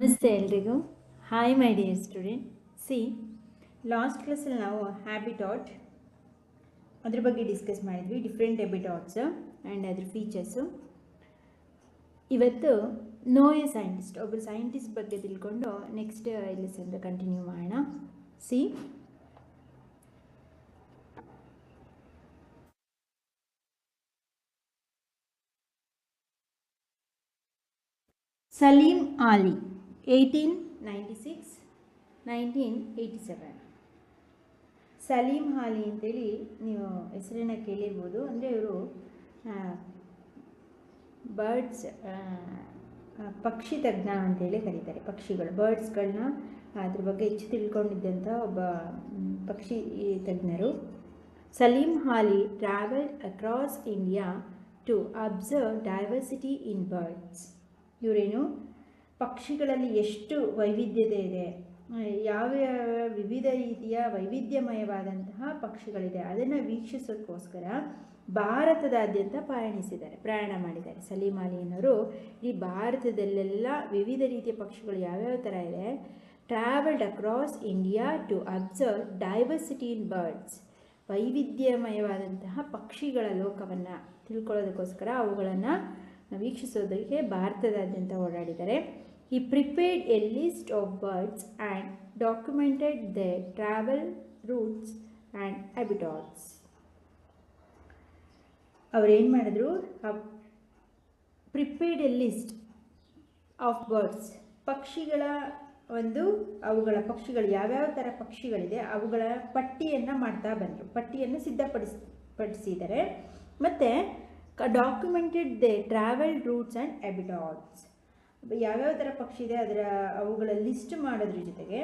ನಮಸ್ತೆ ಎಲ್ರಿಗೂ hi my dear students last ಕ್ಲಾಸಲ್ಲಿ ನಾವು ಹ್ಯಾಬಿಟಾಟ್ ಅದ್ರ ಬಗ್ಗೆ ಡಿಸ್ಕಸ್ ಮಾಡಿದ್ವಿ ಡಿಫ್ರೆಂಟ್ ಹ್ಯಾಬಿಟಾಟ್ಸ್ ಆ್ಯಂಡ್ ಅದ್ರ ಫೀಚರ್ಸು ಇವತ್ತು ನೋ ಎ ಸೈಂಟಿಸ್ಟ್ ಒಬ್ಬರು ಸೈಂಟಿಸ್ಟ್ ಬಗ್ಗೆ ತಿಳ್ಕೊಂಡು ನೆಕ್ಸ್ಟ್ ಲೆಸನ್ ಕಂಟಿನ್ಯೂ ಮಾಡೋಣ. See Salim Ali eighteen ninety six nineteen eighty seven Salim Ali ಅಂತೇಳಿ ನೀವು ಹೆಸರನ್ನ ಕೇಳಿರ್ಬೋದು. ಅಂದರೆ ಇವರು ಬರ್ಡ್ಸ್ ಪಕ್ಷಿ ತಜ್ಞ ಅಂತೇಳಿ ಕರೀತಾರೆ. ಪಕ್ಷಿಗಳು ಬರ್ಡ್ಸ್ಗಳನ್ನ ಅದ್ರ ಬಗ್ಗೆ ಹೆಚ್ಚು ತಿಳ್ಕೊಂಡಿದ್ದಂಥ ಒಬ್ಬ ಪಕ್ಷಿ ತಜ್ಞರು. Salim Ali travelled across India to observe diversity in birds ಇವರೇನು? ಪಕ್ಷಿಗಳಲ್ಲಿ ಎಷ್ಟು ವೈವಿಧ್ಯತೆ ಇದೆ. ಯಾವ ವಿವಿಧ ರೀತಿಯ ವೈವಿಧ್ಯಮಯವಾದಂತಹ ಪಕ್ಷಿಗಳಿದೆ ಅದನ್ನು ವೀಕ್ಷಿಸೋಕ್ಕೋಸ್ಕರ ಭಾರತದಾದ್ಯಂತ ಪ್ರಯಾಣಿಸಿದ್ದಾರೆ ಪ್ರಯಾಣ ಮಾಡಿದ್ದಾರೆ. ಸಲೀಮ್ ಅಲಿಯನ್ನವರು ಈ ಭಾರತದಲ್ಲೆಲ್ಲ ವಿವಿಧ ರೀತಿಯ ಪಕ್ಷಿಗಳು ಯಾವ್ಯಾವ ಥರ ಇದೆ? Travelled across India to observe diversity in birds ವೈವಿಧ್ಯಮಯವಾದಂತಹ ಪಕ್ಷಿಗಳ ಲೋಕವನ್ನು ತಿಳ್ಕೊಳ್ಳೋದಕ್ಕೋಸ್ಕರ ಅವುಗಳನ್ನು ವೀಕ್ಷಿಸೋದಕ್ಕೆ ಭಾರತದಾದ್ಯಂತ ಓಡಾಡಿದ್ದಾರೆ he prepared a list of birds and documented their travel routes and habitats ಅವ್ರೇನು ಮಾಡಿದ್ರು? Prepared a list of birds ಪಕ್ಷಿಗಳ ಒಂದು, ಅವುಗಳ ಪಕ್ಷಿಗಳು, ಯಾವ್ಯಾವ ಥರ ಪಕ್ಷಿಗಳಿದೆ, ಅವುಗಳ ಪಟ್ಟಿಯನ್ನು ಮಾಡ್ತಾ ಬಂದರು. ಪಟ್ಟಿಯನ್ನು ಸಿದ್ಧಪಡಿಸ್ ಪಡಿಸಿದ್ದಾರೆ ಮತ್ತು documented the travel routes and habitats ಯಾವ್ಯಾವ ಥರ ಪಕ್ಷಿ ಇದೆ ಅದರ ಅವುಗಳ ಲಿಸ್ಟ್ ಮಾಡೋದ್ರ ಜೊತೆಗೆ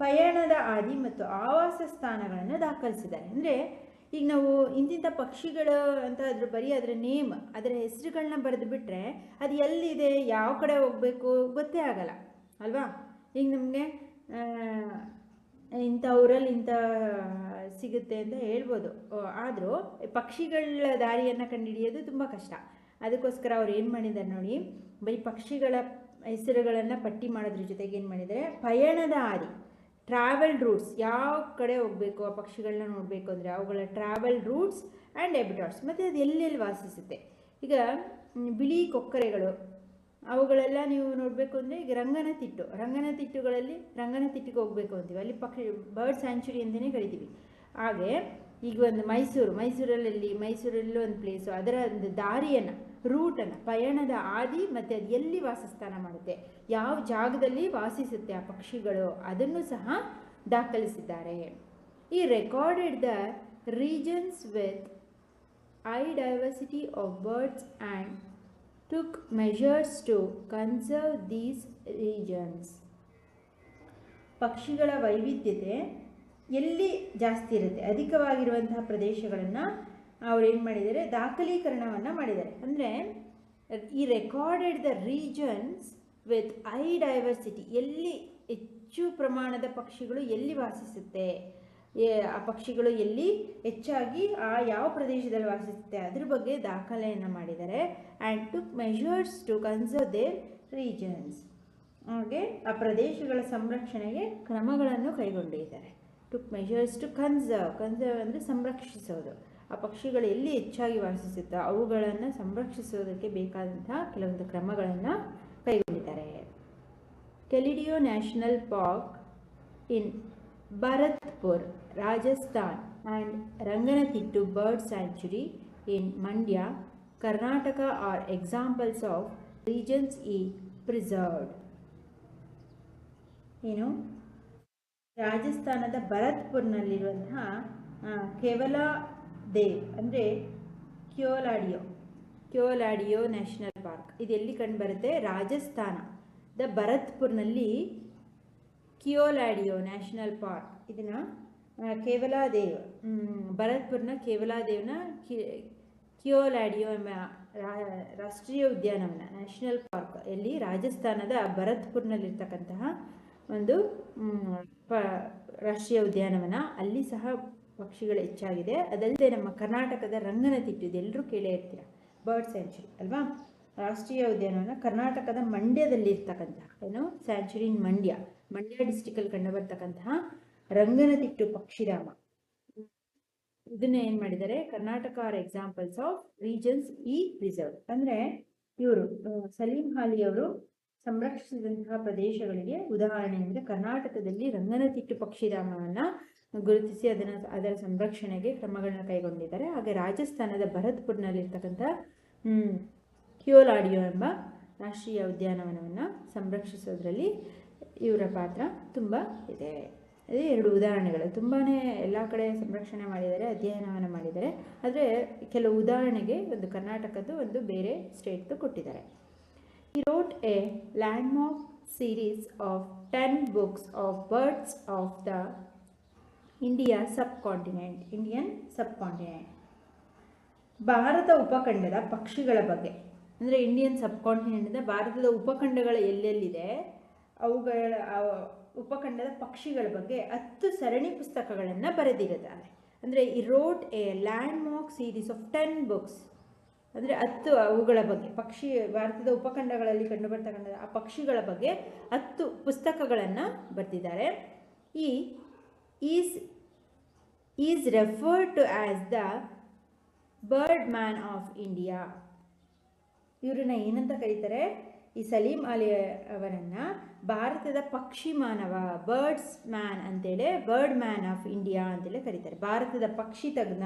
ಪಯಣದ ಆದಿ ಮತ್ತು ಆವಾಸ ಸ್ಥಾನಗಳನ್ನು ದಾಖಲಿಸಿದ್ದಾರೆ. ಅಂದರೆ ಈಗ ನಾವು ಇಂತಿಂಥ ಪಕ್ಷಿಗಳು ಅಂತ ಅದ್ರ ಬರೀ ಅದರ ನೇಮ್ ಅದರ ಹೆಸರುಗಳನ್ನ ಬರೆದು ಬಿಟ್ಟರೆ ಅದು ಎಲ್ಲಿದೆ, ಯಾವ ಕಡೆ ಹೋಗಬೇಕು ಗೊತ್ತೇ ಆಗಲ್ಲ, ಅಲ್ವಾ? ಈಗ ನಮಗೆ ಇಂಥ ಊರಲ್ಲಿ ಇಂಥ ಸಿಗುತ್ತೆ ಅಂತ ಹೇಳ್ಬೋದು. ಆದರೂ ಪಕ್ಷಿಗಳ ದಾರಿಯನ್ನು ಕಂಡುಹಿಡಿಯೋದು ತುಂಬ ಕಷ್ಟ. ಅದಕ್ಕೋಸ್ಕರ ಅವ್ರು ಏನು ಮಾಡಿದ್ದಾರೆ ನೋಡಿ, ಬರೀ ಪಕ್ಷಿಗಳ ಹೆಸರುಗಳನ್ನು ಪಟ್ಟಿ ಮಾಡೋದ್ರ ಜೊತೆಗೆ ಏನು ಮಾಡಿದ್ದಾರೆ ಪಯಣದ ಹಾದಿ ಟ್ರಾವೆಲ್ ರೂಟ್ಸ್ ಯಾವ ಕಡೆ ಹೋಗಬೇಕು ಆ ಪಕ್ಷಿಗಳನ್ನ ನೋಡಬೇಕು ಅಂದರೆ ಅವುಗಳ ಟ್ರಾವೆಲ್ ರೂಟ್ಸ್ ಆ್ಯಂಡ್ ಎಬಿಟಾಟ್ಸ್ ಮತ್ತು ಅದು ಎಲ್ಲೆಲ್ಲಿ ವಾಸಿಸುತ್ತೆ? ಈಗ ಬಿಳಿ ಕೊಕ್ಕರೆಗಳು, ಅವುಗಳೆಲ್ಲ ನೀವು ನೋಡಬೇಕು ಅಂದರೆ ಈಗ ರಂಗನತಿಟ್ಟು ರಂಗನತಿಟ್ಟುಗಳಲ್ಲಿ ರಂಗನತಿಟ್ಟಿಗೆ ಹೋಗಬೇಕು ಅಂತೀವಿ. ಅಲ್ಲಿ ಪಕ್ಷಿ ಬರ್ಡ್ ಸ್ಯಾಂಚುರಿ ಅಂತಲೇ ಕರಿತೀವಿ. ಹಾಗೆ ಈಗ ಒಂದು ಮೈಸೂರು ಮೈಸೂರಲ್ಲಿ ಮೈಸೂರಲ್ಲೂ ಒಂದು ಪ್ಲೇಸು ಅದರ ಒಂದು ದಾರಿಯನ್ನು ರೂಟನ್ನು ಪಯಣದ ಆದಿ ಮತ್ತು ಅದು ಎಲ್ಲಿ ವಾಸಸ್ಥಾನ ಮಾಡುತ್ತೆ? ಯಾವ ಜಾಗದಲ್ಲಿ ವಾಸಿಸುತ್ತೆ ಆ ಪಕ್ಷಿಗಳು? ಅದನ್ನು ಸಹ ದಾಖಲಿಸಿದ್ದಾರೆ. He recorded the regions with high diversity of birds and took measures to conserve these regions ಪಕ್ಷಿಗಳ ವೈವಿಧ್ಯತೆ ಎಲ್ಲಿ ಜಾಸ್ತಿ ಇರುತ್ತೆ? ಅಧಿಕವಾಗಿರುವಂತಹ ಪ್ರದೇಶಗಳನ್ನು ಅವ್ರು ಏನು ಮಾಡಿದ್ದಾರೆ? ದಾಖಲೀಕರಣವನ್ನು ಮಾಡಿದ್ದಾರೆ. ಅಂದರೆ, he recorded the regions with high diversity ಎಲ್ಲಿ ಹೆಚ್ಚು ಪ್ರಮಾಣದ ಪಕ್ಷಿಗಳು ಎಲ್ಲಿ ವಾಸಿಸುತ್ತೆ? ಆ ಪಕ್ಷಿಗಳು ಎಲ್ಲಿ ಹೆಚ್ಚಾಗಿ ಆ ಯಾವ ಪ್ರದೇಶದಲ್ಲಿ ವಾಸಿಸುತ್ತೆ? ಅದ್ರ ಬಗ್ಗೆ ದಾಖಲೆಯನ್ನು ಮಾಡಿದ್ದಾರೆ. And took measures to conserve their regions ಹಾಗೆ ಆ ಪ್ರದೇಶಗಳ ಸಂರಕ್ಷಣೆಗೆ ಕ್ರಮಗಳನ್ನು ಕೈಗೊಂಡಿದ್ದಾರೆ. Took measures to conserve conserve ಅಂದರೆ ಸಂರಕ್ಷಿಸೋದು. ಆ ಪಕ್ಷಿಗಳು ಎಲ್ಲಿ ಹೆಚ್ಚಾಗಿ ವಾಸಿಸುತ್ತೋ ಅವುಗಳನ್ನು ಸಂರಕ್ಷಿಸೋದಕ್ಕೆ ಬೇಕಾದಂತಹ ಕೆಲವೊಂದು ಕ್ರಮಗಳನ್ನು ಕೈಗೊಂಡಿದ್ದಾರೆ. Keoladeo national park in Bharatpur Rajasthan and Ranganathittu bird sanctuary in Mandya Karnataka are examples of regions he preserved ಏನು ರಾಜಸ್ಥಾನದ ಭರತ್ಪುರ್ನಲ್ಲಿರುವಂತಹ ಕೇವಲ ದೇವ್ ಅಂದರೆ ಕ್ಯೋಲಾಡಿಯೋ ಕ್ಯೋಲಾಡಿಯೋ ನ್ಯಾಷನಲ್ ಪಾರ್ಕ್. ಇದು ಎಲ್ಲಿ ರಾಜಸ್ಥಾನ. ದ ಭರತ್ಪುರ್ನಲ್ಲಿ ಕಿಯೋಲಾಡಿಯೋ ನ್ಯಾಷನಲ್ ಪಾರ್ಕ್. ಇದನ್ನು ಕೇವಲಾದೇವ್ ದೇವ್ ಭರತ್ಪುರ್ನ ಕೇವಲಾದೇವ್ನ ಕಿ, ಕಿಯೋಲಾಡಿಯೋ ಎಂಬ ರಾಷ್ಟ್ರೀಯ ಉದ್ಯಾನವನ, ನ್ಯಾಷನಲ್ ಪಾರ್ಕ್. ಎಲ್ಲಿ? ರಾಜಸ್ಥಾನದ ಭರತ್ಪುರ್ನಲ್ಲಿರ್ತಕ್ಕಂತಹ ಒಂದು ಪ, ರಾಷ್ಟ್ರೀಯ ಉದ್ಯಾನವನ. ಅಲ್ಲಿ ಸಹ ಪಕ್ಷಿಗಳು ಹೆಚ್ಚಾಗಿದೆ. ಅದಲ್ಲದೆ ನಮ್ಮ ಕರ್ನಾಟಕದ ರಂಗನತಿಟ್ಟು ಎಲ್ಲರೂ ಕೇಳೇ ಇರ್ತೀರ? ಬರ್ಡ್ ಸ್ಯಾಂಚುರಿ ಅಲ್ವಾ? ರಾಷ್ಟ್ರೀಯ ಉದ್ಯಾನವನ ಕರ್ನಾಟಕದ ಮಂಡ್ಯದಲ್ಲಿ ಇರ್ತಕ್ಕಂತಹ ಏನು? ಸ್ಯಾಂಚುರಿ ಇನ್ ಮಂಡ್ಯ ಮಂಡ್ಯ ಡಿಸ್ಟಿಕಲ್ಲಿ ಕಂಡುಬರ್ತಕ್ಕಂತಹ ರಂಗನತಿಟ್ಟು ಪಕ್ಷಿಧಾಮ ಇದನ್ನ ಏನು ಮಾಡಿದ್ದಾರೆ? Karnataka are examples of regions he reserve ಅಂದರೆ ಇವರು ಸಲೀಂ ಹಾಲಿ ಅವರು ಸಂರಕ್ಷಿಸಿದಂತಹ ಪ್ರದೇಶಗಳಿಗೆ ಉದಾಹರಣೆ ಅಂದರೆ ಕರ್ನಾಟಕದಲ್ಲಿ ರಂಗನತಿಟ್ಟು ಪಕ್ಷಿಧಾಮವನ್ನು ಗುರುತಿಸಿ ಅದನ್ನು ಅದರ ಸಂರಕ್ಷಣೆಗೆ ಕ್ರಮಗಳನ್ನ ಕೈಗೊಂಡಿದ್ದಾರೆ. ಹಾಗೆ ರಾಜಸ್ಥಾನದ ಭರತ್ಪುರ್ನಲ್ಲಿರ್ತಕ್ಕಂಥ ಕ್ಯೋಲಾಡಿಯೋ ಎಂಬ ರಾಷ್ಟ್ರೀಯ ಉದ್ಯಾನವನವನ್ನು ಸಂರಕ್ಷಿಸೋದ್ರಲ್ಲಿ ಇವರ ಪಾತ್ರ ತುಂಬ ಇದೆ. ಅದೇ ಎರಡು ಉದಾಹರಣೆಗಳು. ತುಂಬಾ ಎಲ್ಲ ಕಡೆ ಸಂರಕ್ಷಣೆ ಮಾಡಿದ್ದಾರೆ, ಅಧ್ಯಯನವನ್ನು ಮಾಡಿದ್ದಾರೆ. ಆದರೆ ಕೆಲವು ಉದಾಹರಣೆಗೆ ಒಂದು ಕರ್ನಾಟಕದ್ದು ಒಂದು ಬೇರೆ ಸ್ಟೇಟ್ದು ಕೊಟ್ಟಿದ್ದಾರೆ. He wrote a landmark series of 10 books of birds of subcontinent Indian subcontinent. ಭಾರತ ಉಪಖಂಡದ ಪಕ್ಷಿಗಳ ಬಗ್ಗೆ. ಅಂದರೆ ಇಂಡಿಯನ್ ಸಬ್ಕಾಂಟಿನೆಂಟಿಂದ ಭಾರತದ ಉಪಖಂಡಗಳು ಎಲ್ಲೆಲ್ಲಿದೆ? ಅವುಗಳ ಉಪಖಂಡದ ಪಕ್ಷಿಗಳ ಬಗ್ಗೆ ಹತ್ತು ಸರಣಿ ಪುಸ್ತಕಗಳನ್ನು ಬರೆದಿರುತ್ತಾರೆ ಅಂದರೆ he wrote a landmark series of ten books ಅಂದರೆ ಹತ್ತು ಅವುಗಳ ಬಗ್ಗೆ, ಪಕ್ಷಿ, ಭಾರತದ ಉಪಖಂಡಗಳಲ್ಲಿ ಕಂಡುಬರ್ತಕ್ಕಂಥ ಆ ಪಕ್ಷಿಗಳ ಬಗ್ಗೆ ಹತ್ತು ಪುಸ್ತಕಗಳನ್ನು ಬರೆದಿದ್ದಾರೆ. He is is referred to as the bird man of India ಇವ್ರನ್ನ ಏನಂತ ಕರೀತಾರೆ? ಈ ಸಲೀಂ ಅಲಿ ಅವರನ್ನು ಭಾರತದ ಪಕ್ಷಿ ಮಾನವ ಬರ್ಡ್ಸ್ ಮ್ಯಾನ್ ಅಂತೇಳಿ ಬರ್ಡ್ ಮ್ಯಾನ್ ಆಫ್ ಇಂಡಿಯಾ ಅಂತೇಳಿ ಕರೀತಾರೆ. ಭಾರತದ ಪಕ್ಷಿ ತಜ್ಞ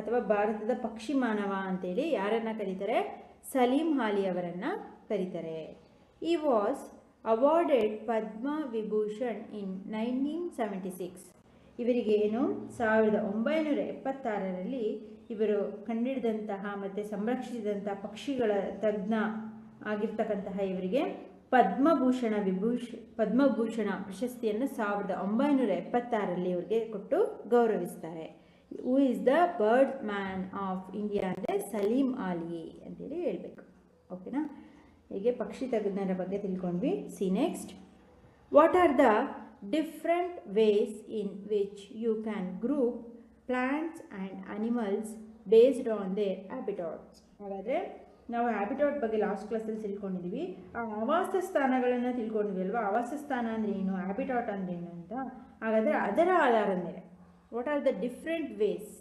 ಅಥವಾ ಭಾರತದ ಪಕ್ಷಿ ಮಾನವ ಅಂತೇಳಿ ಯಾರನ್ನ ಕರೀತಾರೆ? ಸಲೀಂ ಹಾಲಿ ಅವರನ್ನು ಕರೀತಾರೆ. He was awarded Padma Vibhushan in nineteen seventy six ಇವರಿಗೆ ಏನು? ಸಾವಿರದ ಒಂಬೈನೂರ ಎಪ್ಪತ್ತಾರರಲ್ಲಿ ಇವರು ಕಂಡಿಡಿದಂತಹ ಮತ್ತು ಸಂರಕ್ಷಿಸಿದಂತಹ ಪಕ್ಷಿಗಳ ತಜ್ಞ ಆಗಿರ್ತಕ್ಕಂತಹ ಇವರಿಗೆ ಪದ್ಮಭೂಷಣ ವಿಭೂಷ, ಪದ್ಮಭೂಷಣ ಪ್ರಶಸ್ತಿಯನ್ನು ಸಾವಿರದ ಒಂಬೈನೂರ ಎಪ್ಪತ್ತಾರರಲ್ಲಿ ಇವರಿಗೆ ಕೊಟ್ಟು ಗೌರವಿಸ್ತಾರೆ. Who is the bird man of India ಅಂದರೆ ಸಲೀಂ ಆಲಿ ಅಂತೇಳಿ ಹೇಳಬೇಕು. ಓಕೆನಾ ಹೀಗೆ? ಪಕ್ಷಿ ತಜ್ಞರ ಬಗ್ಗೆ ತಿಳ್ಕೊಂಡ್ವಿ. See next what are the different ways in which you can group plants and animals based on their habitats ಹಾಗಾದರೆ ನಾವು ಹ್ಯಾಬಿಟಾಟ್ ಬಗ್ಗೆ ಲಾಸ್ಟ್ ಕ್ಲಾಸಲ್ಲಿ ತಿಳ್ಕೊಂಡಿದ್ದೀವಿ ಆ ಆವಾಸ ಸ್ಥಾನಗಳನ್ನು ತಿಳ್ಕೊಂಡಿದ್ವಿ ಅಲ್ವಾ? ಆವಾಸ ಸ್ಥಾನ ಅಂದರೆ ಏನು? ಹ್ಯಾಬಿಟಾಟ್ ಅಂದರೆ ಏನು ಅಂತ. ಹಾಗಾದರೆ ಅದರ ಆಧಾರದ ಮೇಲೆ what are the different ways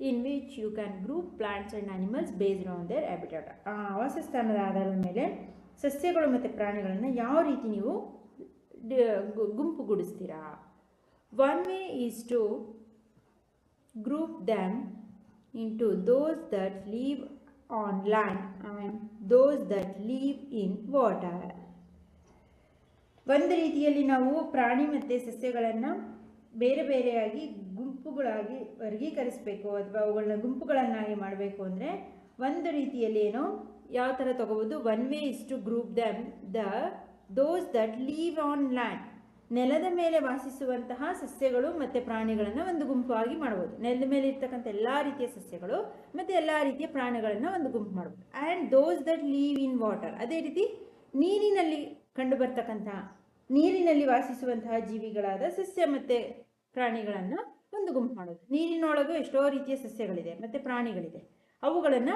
in which you can group plants and animals based on their habitat ಆ ಆವಾಸ ಸ್ಥಾನದ ಆಧಾರದ ಮೇಲೆ ಸಸ್ಯಗಳು ಮತ್ತು ಪ್ರಾಣಿಗಳನ್ನು ಯಾವ ರೀತಿ ನೀವು ಗುಂಪುಗೂಡಿಸ್ತೀರಾ one way is to group them into those that live on land and those that live in water ಒಂದು ರೀತಿಯಲ್ಲಿ ನಾವು ಪ್ರಾಣಿ ಮತ್ತು ಸಸ್ಯಗಳನ್ನು ಬೇರೆ ಬೇರೆಯಾಗಿ ಗುಂಪುಗಳಾಗಿ ವರ್ಗೀಕರಿಸಬೇಕು, ಅಥವಾ ಅವುಗಳನ್ನ ಗುಂಪುಗಳನ್ನಾಗಿ ಮಾಡಬೇಕು ಅಂದರೆ ಒಂದು ರೀತಿಯಲ್ಲಿ ಏನು ಯಾವ ಥರ ತಗೋಬೋದು? One way is to group them the those that live on land. ನೆಲದ ಮೇಲೆ ವಾಸಿಸುವಂತಹ ಸಸ್ಯಗಳು ಮತ್ತು ಪ್ರಾಣಿಗಳನ್ನು ಒಂದು ಗುಂಪಾಗಿ ಮಾಡ್ಬೋದು. ನೆಲದ ಮೇಲೆ ಇರ್ತಕ್ಕಂಥ ಎಲ್ಲ ರೀತಿಯ ಸಸ್ಯಗಳು ಮತ್ತು ಎಲ್ಲ ರೀತಿಯ ಪ್ರಾಣಿಗಳನ್ನು ಒಂದು ಗುಂಪು ಮಾಡ್ಬೋದು. And those that live in water. ಅದೇ ರೀತಿ ನೀರಿನಲ್ಲಿ ಕಂಡುಬರ್ತಕ್ಕಂತಹ ನೀರಿನಲ್ಲಿ ವಾಸಿಸುವಂತಹ ಜೀವಿಗಳಾದ ಸಸ್ಯ ಮತ್ತು ಪ್ರಾಣಿಗಳನ್ನು ಒಂದು ಗುಂಪು ಮಾಡೋದು. ನೀರಿನೊಳಗೂ ಎಷ್ಟೋ ರೀತಿಯ ಸಸ್ಯಗಳಿದೆ ಮತ್ತು ಪ್ರಾಣಿಗಳಿದೆ. ಅವುಗಳನ್ನು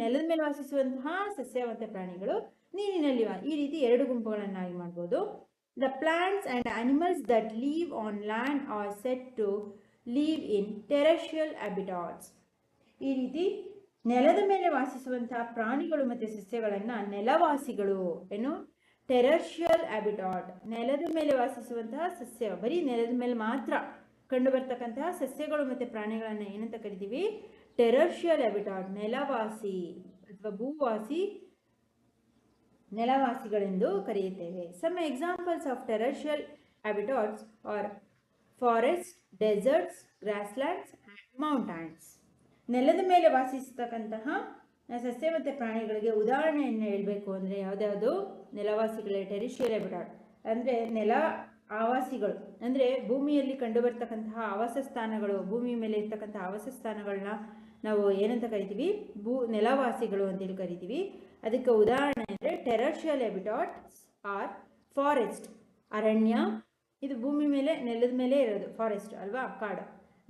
ನೆಲದ ಮೇಲೆ ವಾಸಿಸುವಂತಹ ಸಸ್ಯ ಮತ್ತು ಪ್ರಾಣಿಗಳು ನೀರಿನಲ್ಲಿ ಈ ರೀತಿ ಎರಡು ಗುಂಪುಗಳನ್ನಾಗಿ ಮಾಡ್ಬೋದು. The plants and animals that live on land are said to live in terrestrial habitats ಈ ರೀತಿ ನೆಲದ ಮೇಲೆ ವಾಸಿಸುವಂತಹ ಪ್ರಾಣಿಗಳು ಮತ್ತು ಸಸ್ಯಗಳನ್ನು ನೆಲವಾಸಿಗಳು ಏನು ಟೆರಷಿಯಲ್ ಹ್ಯಾಬಿಟಾಟ್ ನೆಲದ ಮೇಲೆ ವಾಸಿಸುವಂತಹ ಸಸ್ಯ, ಬರೀ ನೆಲದ ಮೇಲೆ ಮಾತ್ರ ಕಂಡುಬರ್ತಕ್ಕಂತಹ ಸಸ್ಯಗಳು ಮತ್ತು ಪ್ರಾಣಿಗಳನ್ನು ಏನಂತ ಕರಿತೀವಿ? ಟೆರಷಿಯಲ್ ಹ್ಯಾಬಿಟಾಟ್ ನೆಲವಾಸಿ ಅಥವಾ ಭೂವಾಸಿ ನೆಲವಾಸಿಗಳೆಂದು ಕರೆಯುತ್ತೇವೆ. Some examples of terrestrial habitats are forest deserts grasslands and mountains ನೆಲದ ಮೇಲೆ ವಾಸಿಸತಕ್ಕಂತಹ ಸಸ್ಯ ಮತ್ತು ಪ್ರಾಣಿಗಳಿಗೆ ಉದಾಹರಣೆಯನ್ನು ಹೇಳಬೇಕು ಅಂದರೆ ಯಾವುದ್ಯಾವುದು? ನೆಲವಾಸಿಗಳೇ ಟೆರಿಷಿಯಲ್ ಹ್ಯಾಬಿಟಾಟ್ ಅಂದರೆ ನೆಲ ಆವಾಸಿಗಳು. ಅಂದರೆ ಭೂಮಿಯಲ್ಲಿ ಕಂಡುಬರ್ತಕ್ಕಂತಹ ಆವಾಸ ಸ್ಥಾನಗಳು, ಭೂಮಿ ಮೇಲೆ ಇರ್ತಕ್ಕಂಥ ಆವಾಸ ಸ್ಥಾನಗಳನ್ನ ನಾವು ಏನಂತ ಕರಿತೀವಿ? ಭೂ ನೆಲವಾಸಿಗಳು ಅಂತೇಳಿ ಕರಿತೀವಿ. ಅದಕ್ಕೆ ಉದಾಹರಣೆ ಅಂದರೆ ಟೆರರ್ಷಿಯಲ್ ಎಬಿಟಾಟ್ಸ್ ಆರ್ ಫಾರೆಸ್ಟ್ ಅರಣ್ಯ, ಇದು ಭೂಮಿ ಮೇಲೆ, ನೆಲದ ಮೇಲೆ ಇರೋದು ಫಾರೆಸ್ಟ್ ಅಲ್ವಾ, ಕಾಡು.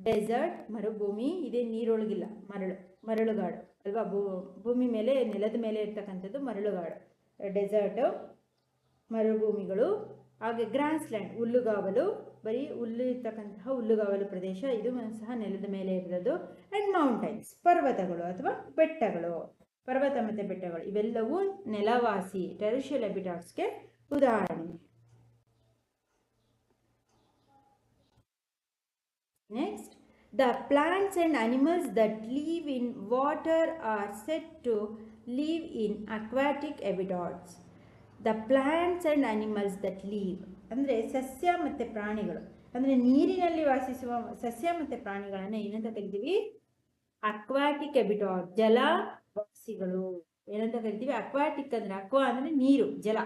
ಡೆಸರ್ಟ್ ಮರುಭೂಮಿ, ಇದೇ ನೀರೊಳಗಿಲ್ಲ, ಮರಳು, ಮರಳುಗಾಡು, ಅಲ್ವಾ ಭೂಮಿ ಮೇಲೆ, ನೆಲದ ಮೇಲೆ ಇರ್ತಕ್ಕಂಥದ್ದು ಮರಳುಗಾಡು. ಡೆಸರ್ಟು ಮರುಭೂಮಿಗಳು, ಹಾಗೆ ಗ್ರಾಸ್ ಲ್ಯಾಂಡ್ ಹುಲ್ಲುಗಾವಲು, ಬರೀ ಹುಲ್ಲು ಇರ್ತಕ್ಕಂತಹ ಹುಲ್ಲುಗಾವಲು ಪ್ರದೇಶ, ಇದು ಸಹ ನೆಲದ ಮೇಲೆ ಇರೋದು. ಆ್ಯಂಡ್ ಮೌಂಟೈನ್ಸ್ ಪರ್ವತಗಳು ಅಥವಾ ಬೆಟ್ಟಗಳು. ಪರ್ವತ ಮತ್ತು ಬೆಟ್ಟಗಳು, ಇವೆಲ್ಲವೂ ನೆಲವಾಸಿ ಟೆರಿಷಿಯಲ್ ಎಬಿಟಾಟ್ಸ್ಗೆ ಉದಾಹರಣೆ. Next the plants and animals that live in water are said to live in aquatic habitats the plants and animals that live ಅಂದರೆ ಸಸ್ಯ ಮತ್ತು ಪ್ರಾಣಿಗಳು, ಅಂದರೆ ನೀರಿನಲ್ಲಿ ವಾಸಿಸುವ ಸಸ್ಯ ಮತ್ತು ಪ್ರಾಣಿಗಳನ್ನು ಏನಂತ ಕರಿತೀವಿ? ಅಕ್ವಾಟಿಕ್ ಎಬಿಡಾಟ್ ಜಲ ಜಲವಾಸಿಗಳು ಏನಂತ ಕರಿತೀವಿ? ಅಕ್ವಾಟಿಕ್ ಅಂದ್ರೆ ಅಕ್ವಾ ಅಂದ್ರೆ ನೀರು, ಜಲ.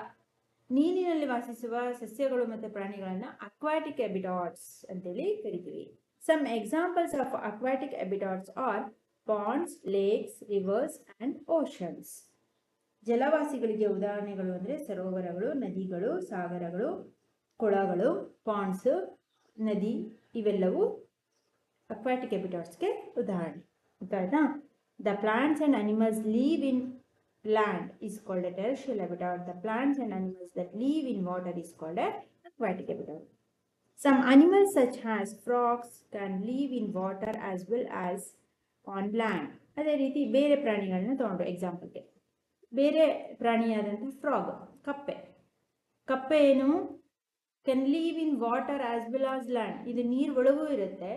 ನೀರಿನಲ್ಲಿ ವಾಸಿಸುವ ಸಸ್ಯಗಳು ಮತ್ತು ಪ್ರಾಣಿಗಳನ್ನು ಅಕ್ವಾಟಿಕ್ ಎಬಿಟಾಟ್ಸ್ ಅಂತೇಳಿ ಕರಿತೀವಿ. Some examples of aquatic habitats are ponds lakes rivers and oceans ಜಲವಾಸಿಗಳಿಗೆ ಉದಾಹರಣೆಗಳು ಅಂದರೆ ಸರೋವರಗಳು, ನದಿಗಳು, ಸಾಗರಗಳು, ಕೊಳಗಳು ಪಾಂಡ್ಸ್ ನದಿ ಇವೆಲ್ಲವೂ ಅಕ್ವಾಟಿಕ್ ಎಬಿಟಾಟ್ಸ್ಗೆ ಉದಾಹರಣೆ. ಗೊತ್ತಾಯ್ತಾ the plants and animals live in land is called a terrestrial habitat. The plants and animals that live in water is called a aquatic habitat. Some animals such as frogs can live in water as well as on land. ಅದೇ ರೀತಿ ಬೇರೆ ಪ್ರಾಣಿಗಳನ್ನ ತಗೊಂಡು ಎಕ್ಸಾಂಪಲ್ಗೆ ಬೇರೆ ಪ್ರಾಣಿಯಾದಂಥ frog ಕಪ್ಪೆ ಕಪ್ಪೆ ಏನು can live in water as well as land ಇದು ನೀರು ಒಳಗೂ ಇರುತ್ತೆ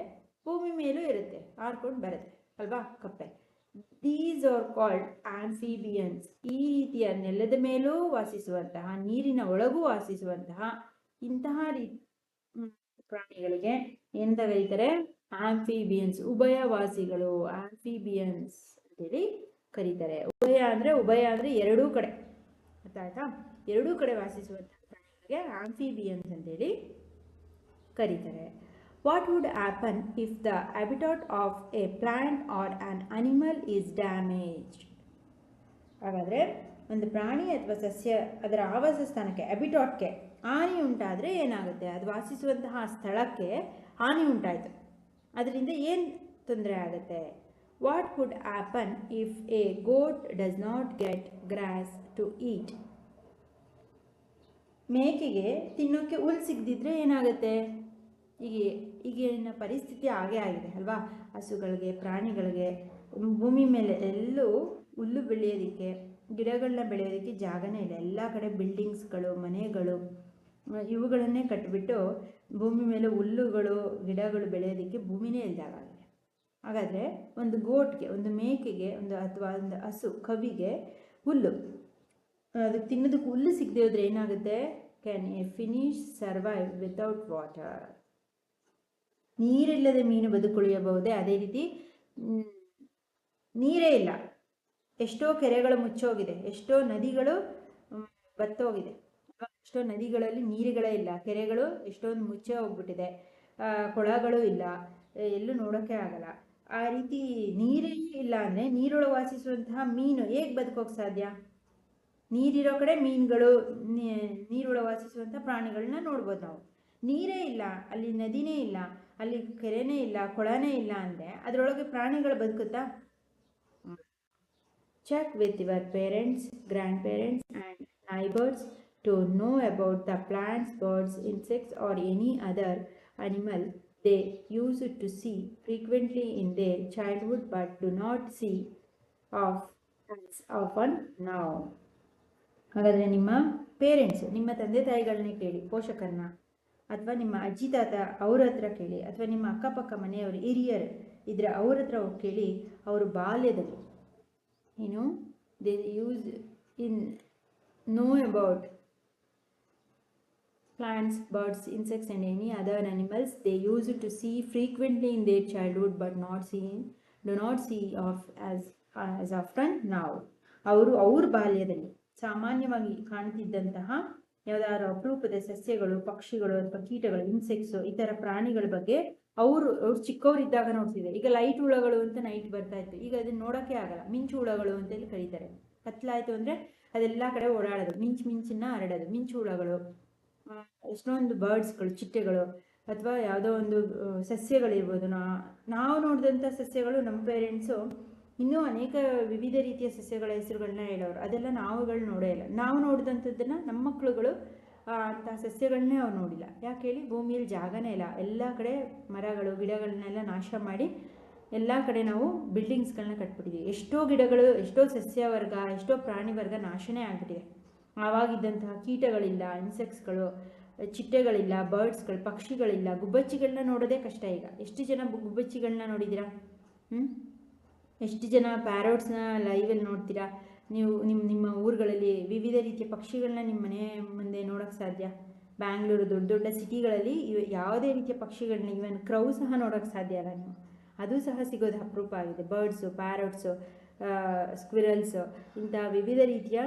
ಭೂಮಿ ಮೇಲೂ ಇರುತ್ತೆ ಆಡ್ಕೊಂಡು ಬರುತ್ತೆ ಅಲ್ವಾ ಕಪ್ಪೆ ದೀಸ್ ಆರ್ ಕಾಲ್ಡ್ ಆಂಫಿಬಿಯನ್ಸ್ ಈ ರೀತಿಯ ನೆಲದ ಮೇಲೂ ವಾಸಿಸುವಂತಹ, ನೀರಿನ ಒಳಗೂ ವಾಸಿಸುವಂತಹ ಇಂತಹ ಪ್ರಾಣಿಗಳಿಗೆ ಎಂತ ಕರೀತಾರೆ ಆಂಫಿಬಿಯನ್ಸ್ ಉಭಯವಾಸಿಗಳು. ಆಂಫಿಬಿಯನ್ಸ್ ಅಂತೇಳಿ ಕರೀತಾರೆ. ಉಭಯ ಅಂದರೆ ಉಭಯ ಅಂದರೆ ಎರಡೂ ಕಡೆ. ಅರ್ಥ ಆಯ್ತಾ? ಎರಡೂ ಕಡೆ ವಾಸಿಸುವಂತಹ ಪ್ರಾಣಿಗಳಿಗೆ ಆಂಫಿಬಿಯನ್ಸ್ ಅಂತೇಳಿ ಕರೀತಾರೆ. What would happen if the habitat of a plant or an animal is damaged ಹಾಗಾದರೆ ಒಂದು ಪ್ರಾಣಿ ಅಥವಾ ಸಸ್ಯ ಅದರ ಆವಾಸ ಸ್ಥಾನಕ್ಕೆ ಅಬಿಟಾಟ್ಗೆ ಹಾನಿ ಉಂಟಾದರೆ ಏನಾಗುತ್ತೆ? ಅದು ವಾಸಿಸುವಂತಹ ಸ್ಥಳಕ್ಕೆ ಹಾನಿ ಉಂಟಾಯಿತು. ಅದರಿಂದ ಏನು ತೊಂದರೆ ಆಗುತ್ತೆ? What would happen if a goat does not get grass to eat ಮೇಕೆಗೆ ತಿನ್ನೋಕ್ಕೆ ಹುಲ್ ಸಿಗದಿದ್ರೆ ಏನಾಗುತ್ತೆ? ಈಗ ಈಗಿನ ಪರಿಸ್ಥಿತಿ ಹಾಗೇ ಆಗಿದೆ ಅಲ್ವಾ? ಹಸುಗಳಿಗೆ, ಪ್ರಾಣಿಗಳಿಗೆ, ಭೂಮಿ ಮೇಲೆ ಎಲ್ಲೂ ಹುಲ್ಲು ಬೆಳೆಯೋದಕ್ಕೆ, ಗಿಡಗಳನ್ನ ಬೆಳೆಯೋದಕ್ಕೆ ಜಾಗನೇ ಇಲ್ಲ. ಎಲ್ಲ ಕಡೆ ಬಿಲ್ಡಿಂಗ್ಸ್ಗಳು, ಮನೆಗಳು ಇವುಗಳನ್ನೇ ಕಟ್ಟಿಬಿಟ್ಟು ಭೂಮಿ ಮೇಲೆ ಹುಲ್ಲುಗಳು, ಗಿಡಗಳು ಬೆಳೆಯೋದಕ್ಕೆ ಭೂಮಿನೇ ಇಲ್ದಾಗಿದೆ ಹಾಗಾದರೆ ಒಂದು ಗೋಟ್ಗೆ, ಒಂದು ಮೇಕೆಗೆ, ಒಂದು ಅಥವಾ ಒಂದು ಹಸು, ಕವಿಗೆ ಹುಲ್ಲು. ಅದು ತಿನ್ನೋದಕ್ಕೆ ಹುಲ್ಲು ಸಿಗದೆ ಹೋದರೆ ಏನಾಗುತ್ತೆ? Can a fish survive without water ನೀರಿಲ್ಲದೆ ಮೀನು ಬದುಕುಳಿಯಬಹುದೇ? ಅದೇ ರೀತಿ ನೀರೇ ಇಲ್ಲ. ಎಷ್ಟೋ ಕೆರೆಗಳು ಮುಚ್ಚೋಗಿದೆ, ಎಷ್ಟೋ ನದಿಗಳು ಬತ್ತೋಗಿದೆ. ಎಷ್ಟೋ ನದಿಗಳಲ್ಲಿ ನೀರುಗಳೇ ಇಲ್ಲ, ಕೆರೆಗಳು ಎಷ್ಟೊಂದು ಮುಚ್ಚೆ ಹೋಗ್ಬಿಟ್ಟಿದೆ. ಕೊಳಗಳು ಇಲ್ಲ ಎಲ್ಲೂ ನೋಡೋಕ್ಕೆ ಆಗಲ್ಲ. ಆ ರೀತಿ ನೀರೇ ಇಲ್ಲ ಅಂದರೆ ನೀರೊಳಗೆ ವಾಸಿಸುವಂತಹ ಮೀನು ಹೇಗೆ ಬದುಕೋಕೆ ಸಾಧ್ಯ? ನೀರಿರೋ ಕಡೆ ಮೀನುಗಳು ನೀರೊಳಗೆ ವಾಸಿಸುವಂಥ ಪ್ರಾಣಿಗಳನ್ನ ನೋಡ್ಬೋದು ನಾವು. ನೀರೇ ಇಲ್ಲ, ಅಲ್ಲಿ ನದಿನೇ ಇಲ್ಲ. ಅಲ್ಲಿ ಕೆರೆನೇ ಇಲ್ಲ ಕೊಳನೇ ಇಲ್ಲ ಅಂದರೆ ಅದರೊಳಗೆ ಪ್ರಾಣಿಗಳು ಬದುಕುತ್ತಾ? Check with your parents grandparents and neighbours to know about the plants birds insects or any other animal they use to see frequently in their childhood but do not see of often ನಾವು ಹಾಗಾದರೆ ನಿಮ್ಮ parents ನಿಮ್ಮ ತಂದೆ ತಾಯಿಗಳನ್ನೇ ಕೇಳಿ ಪೋಷಕರನ್ನ. ಅಥವಾ ನಿಮ್ಮ ಅಜ್ಜಿ ತಾತ ಅವ್ರ ಹತ್ರ ಕೇಳಿ, ಅಥವಾ ನಿಮ್ಮ ಅಕ್ಕಪಕ್ಕ ಮನೆಯವರು, ಹಿರಿಯರ್ ಇದ್ರೆ ಅವ್ರ ಹತ್ರ ಕೇಳಿ ಅವರು ಬಾಲ್ಯದಲ್ಲಿ ಏನು they use in know about plants birds insects and any other animals they use to see frequently in their childhood but not seen do not see of as as of ನಾವು ಅವರು ಅವ್ರ ಬಾಲ್ಯದಲ್ಲಿ ಸಾಮಾನ್ಯವಾಗಿ ಕಾಣ್ತಿದ್ದಂತಹ ಯಾವುದಾದ್ರು ಅಪರೂಪದ ಸಸ್ಯಗಳು, ಪಕ್ಷಿಗಳು ಅಥವಾ ಕೀಟಗಳು ಇನ್ಸೆಕ್ಟ್ಸ್ ಥರ ಪ್ರಾಣಿಗಳ ಬಗ್ಗೆ ಅವರು, ಅವ್ರು ಚಿಕ್ಕವರಿದ್ದಾಗ ನೋಡ್ತಿದ್ದಾರೆ ಈಗ ಲೈಟ್ ಹುಳಗಳು ಅಂತ ನೈಟ್ ಬರ್ತಾ ಇತ್ತು. ಈಗ ಅದನ್ನ ನೋಡೋಕ್ಕೆ ಆಗಲ್ಲ. ಮಿಂಚು ಹುಳಗಳು ಅಂತೇಳಿ ಕರೀತಾರೆ. ಕತ್ಲಾಯ್ತು ಅಂದರೆ ಅದೆಲ್ಲ ಕಡೆ ಓಡಾಡೋದು. ಮಿಂಚು ಮಿಂಚನ್ನ ಹರಡೋದು. ಮಿಂಚು ಹುಳಗಳು ಎಷ್ಟೊಂದು ಬರ್ಡ್ಸ್ಗಳು ಚಿಟ್ಟೆಗಳು ಅಥವಾ ಯಾವುದೋ ಒಂದು ಸಸ್ಯಗಳಿರ್ಬೋದು. ನಾ, ನಾವು ನೋಡಿದಂಥ ಸಸ್ಯಗಳು ನಮ್ಮ ಪೇರೆಂಟ್ಸು ಇನ್ನೂ ಅನೇಕ ವಿವಿಧ ರೀತಿಯ ಸಸ್ಯಗಳ ಹೆಸರುಗಳನ್ನ ಹೇಳೋರು. ಅದೆಲ್ಲ ನಾವುಗಳು ನೋಡೇ ಇಲ್ಲ. ನಾವು ನೋಡಿದಂಥದ್ದನ್ನು ನಮ್ಮ ಮಕ್ಕಳುಗಳು ಅಂತ ಅಂತಹ ಸಸ್ಯಗಳನ್ನೇ ಅವ್ರು ನೋಡಿಲ್ಲ. ಯಾಕೆ ಹೇಳಿ ಭೂಮಿಯಲ್ಲಿ ಜಾಗನೇ ಇಲ್ಲ. ಎಲ್ಲ ಕಡೆ ಮರಗಳು, ಗಿಡಗಳನ್ನೆಲ್ಲ ನಾಶ ಮಾಡಿ ಎಲ್ಲ ಕಡೆ ನಾವು ಬಿಲ್ಡಿಂಗ್ಸ್ಗಳನ್ನ ಕಟ್ಬಿಟ್ಟಿದ್ದೀವಿ ಎಷ್ಟೋ ಗಿಡಗಳು, ಎಷ್ಟೋ ಸಸ್ಯವರ್ಗ, ಎಷ್ಟೋ ಪ್ರಾಣಿ ವರ್ಗ ನಾಶನೇ ಆಗಿಬಿಟ್ಟಿದೆ. ಆವಾಗಿದ್ದಂತಹ ಕೀಟಗಳಿಲ್ಲ, ಇನ್ಸೆಕ್ಟ್ಸ್ಗಳು, ಚಿಟ್ಟೆಗಳಿಲ್ಲ, ಬರ್ಡ್ಸ್ಗಳು, ಪಕ್ಷಿಗಳಿಲ್ಲ ಗುಬ್ಬಚ್ಚಿಗಳನ್ನ ನೋಡೋದೇ ಕಷ್ಟ ಈಗ. ಎಷ್ಟು ಜನ ಗುಬ್ಬಚ್ಚಿಗಳನ್ನ ನೋಡಿದ್ದೀರಾ? ಹ್ಞೂ ಎಷ್ಟು ಜನ ಪ್ಯಾರೋಟ್ಸ್ನ ಲೈವಲ್ಲಿ ನೋಡ್ತೀರಾ? ನೀವು ನಿಮ್ಮ ನಿಮ್ಮ ಊರುಗಳಲ್ಲಿ ವಿವಿಧ ರೀತಿಯ ಪಕ್ಷಿಗಳನ್ನ ನಿಮ್ಮ ಮನೆ ಮುಂದೆ ನೋಡೋಕ್ಕೆ ಸಾಧ್ಯ? ಬ್ಯಾಂಗ್ಳೂರು ದೊಡ್ಡ ದೊಡ್ಡ ಸಿಟಿಗಳಲ್ಲಿ ಇವ ಯಾವುದೇ ರೀತಿಯ ಪಕ್ಷಿಗಳನ್ನ ಇವನ್ ಕ್ರೌ ಸಹ ನೋಡೋಕ್ಕೆ ಸಾಧ್ಯ ಅಲ್ಲ ನೀವು. ಅದು ಸಹ ಸಿಗೋದು ಅಪರೂಪ ಆಗಿದೆ. ಬರ್ಡ್ಸು ಪ್ಯಾರೋಟ್ಸು ಸ್ಕ್ವಿರಲ್ಸು ಇಂಥ ವಿವಿಧ ರೀತಿಯ